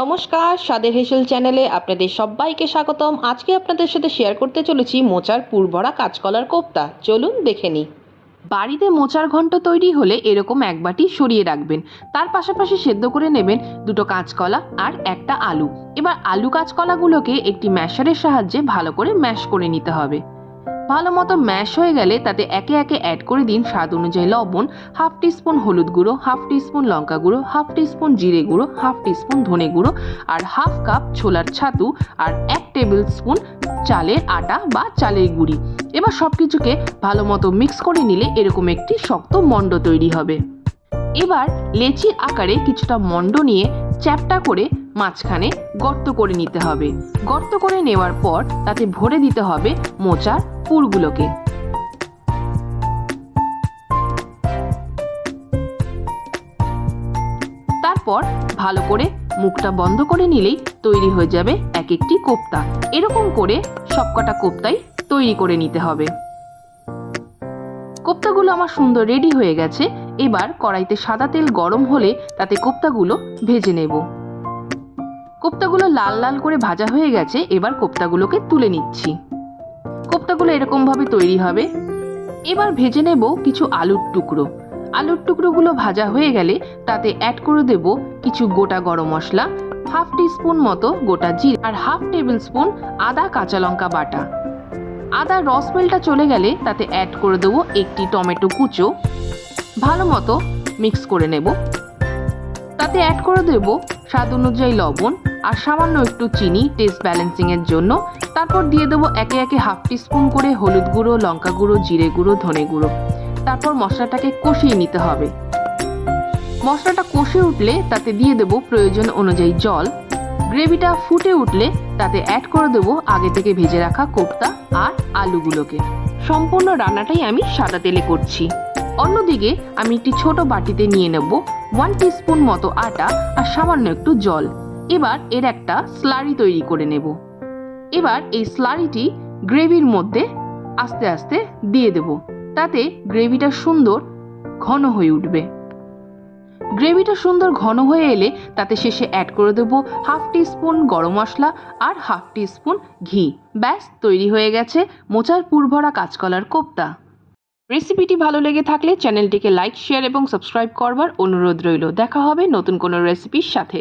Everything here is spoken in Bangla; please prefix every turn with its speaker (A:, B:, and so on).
A: নমস্কার, স্বাদের হেসেল চ্যানেলে আপনাদের সবাইকে স্বাগতম। আজকে আপনাদের সাথে শেয়ার করতে চলেছি মোচার পুরভরা কাঁচকলার কোপ্তা। চলুন দেখে নিই। বাড়িতে মোচার ঘন্ট তৈরি হলে এরকম এক বাটি সরিয়ে রাখবেন। তার পাশাপাশি সেদ্ধ করে নেবেন দুটো কাঁচকলা আর একটা আলু। এবার আলু কাঁচকলাগুলোকে একটি ম্যাশারের সাহায্যে ভালো করে ম্যাশ করে নিতে হবে। ভালো মতো ম্যাশ হয়ে গেলে তাতে একে একে অ্যাড করে দিন স্বাদ অনুযায়ী লবণ হাফ টিস্পুন হলুদ গুঁড়ো হাফ টিস্পুন লঙ্কা গুঁড়ো হাফ টিস্পুন জিরে গুঁড়ো হাফ টিস্পুন ধনে গুঁড়ো আর হাফ কাপ ছোলার ছাতু আর এক টেবিল স্পুন চালের আটা বা চালের গুঁড়ি। এবার সব কিছুকে ভালো মতো মিক্স করে নিলে এরকম একটি শক্ত মণ্ড তৈরি হবে। এবার লেচির আকারে কিছুটা মণ্ড নিয়ে চ্যাপটা করে মাঝখানে গর্ত করে নিতে হবে। গর্ত করে নেওয়ার পর তাতে ভরে দিতে হবে মোচার পুরগুলোকে তারপর ভালো করে মুখটা বন্ধ করে নিলেই তৈরি হয়ে যাবে এক একটি কোপ্তা। এরকম করে সবকটা কোপ্তাই তৈরি করে নিতে হবে। কোপ্তাগুলো আমার সুন্দর রেডি হয়ে গেছে। এবার কড়াইতে সাদা তেল গরম হলে তাতে কোপ্তাগুলো ভেজে নেব। কোপ্তাগুলো লাল লাল করে ভাজা হয়ে গেছে। এবার কোপ্তাগুলোকে তুলে নিচ্ছি। কোপ্তাগুলো এরকম ভাবে তৈরি হবে। এবার ভেজে নেব কিছু আলুর টুকরো। আলুর টুকরোগুলো ভাজা হয়ে গেলে তাতে অ্যাড করে দেব কিছু গোটা গরম মশলা হাফ স্পুন মতো গোটা জিরে আর হাফ টেবিল স্পুন আদা কাঁচা লঙ্কা বাটা। আদা রস মেলটা চলে গেলে তাতে অ্যাড করে দেবো একটি টমেটো কুচো। ভালো মতো মিক্স করে নেব। তাতে অ্যাড করে দেব স্বাদ অনুযায়ী লবণ আর সামান্য একটু চিনি টেস্ট ব্যালেন্সিং এর জন্য। তারপর দিয়ে দেবো একে একে হাফ টিস্পুন করে হলুদ গুঁড়ো, লঙ্কা গুঁড়ো, জিরে গুঁড়ো, ধনে গুঁড়ো। তারপর মশলাটাকে কষিয়ে নিতে হবে। মশলাটা কষে উঠলে তাতে দিয়ে দেব প্রয়োজন অনুযায়ী জল। গ্রেভিটা ফুটে উঠলে তাতে অ্যাড করে দেবো আগে থেকে ভেজে রাখা কোপ্তা আর আলুগুলোকে। সম্পূর্ণ রান্নাটাই আমি সাদা তেলে করছি। অন্যদিকে আমি একটি ছোট বাটিতে নিয়ে নেব ওয়ান টিস্পুন মতো আটা আর সামান্য একটু জল। এবার এর একটা স্লারি তৈরি করে নেব। এবার এই স্লারিটি গ্রেভির মধ্যে আস্তে আস্তে দিয়ে দেব। তাতে গ্রেভিটা সুন্দর ঘন হয়ে উঠবে। গ্রেভিটা সুন্দর ঘন হয়ে এলে তাতে শেষে অ্যাড করে দেবো হাফ টি স্পুন গরম মশলা আর হাফ টি স্পুন ঘি। ব্যাস, তৈরি হয়ে গেছে মোচার পুরভরা কাঁচকলার কোপ্তা। রেসিপিটি ভালো লেগে থাকলে চ্যানেলটিকে লাইক, শেয়ার এবং সাবস্ক্রাইব করবার অনুরোধ রইল। দেখা হবে নতুন কোনো রেসিপির সাথে।